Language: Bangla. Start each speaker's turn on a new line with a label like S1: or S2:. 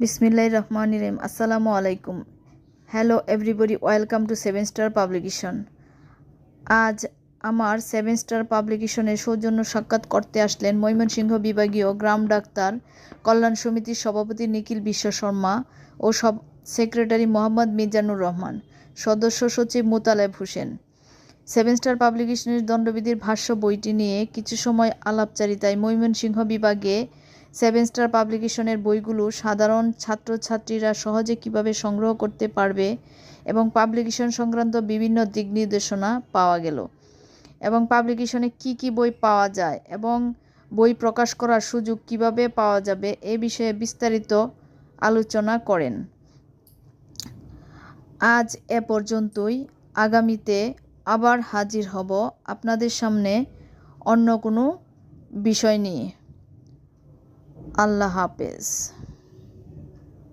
S1: বিসমিল্লাহ রহমান রহিম। আসসালামু আলাইকুম। Hello everybody welcome to seven star publication আজ আমার সেভেন স্টার পাবলিকেশনের সৌজন্য সাক্ষাৎ করতে আসলেন ময়মনসিংহ বিভাগীয় গ্রাম ডাক্তার কল্যাণ সমিতির সভাপতি নিখিল বিশ্ব শর্মা ও সব সেক্রেটারি মোহাম্মদ মিজানুর রহমান, সদস্য সচিব মোতালেব হোসেন। সেভেন স্টার পাবলিকেশনের দণ্ডবিধির ভাষ্য বইটি নিয়ে কিছু সময় আলাপচারিতায় ময়মনসিংহ বিভাগে সেভেন স্টার পাবলিকেশনের বইগুলো সাধারণ ছাত্রছাত্রীরা সহজে কীভাবে সংগ্রহ করতে পারবে এবং পাবলিকেশন সংক্রান্ত বিভিন্ন দিক নির্দেশনা পাওয়া গেল। এবং পাবলিকেশনে কি কি বই পাওয়া যায় এবং বই প্রকাশ করার সুযোগ কীভাবে পাওয়া যাবে এ বিষয়ে বিস্তারিত আলোচনা করেন। আজ এ পর্যন্তই। আগামীতে আবার হাজির হব আপনাদের সামনে অন্য কোনো বিষয় নিয়ে। আল্লাহ হাফেজ।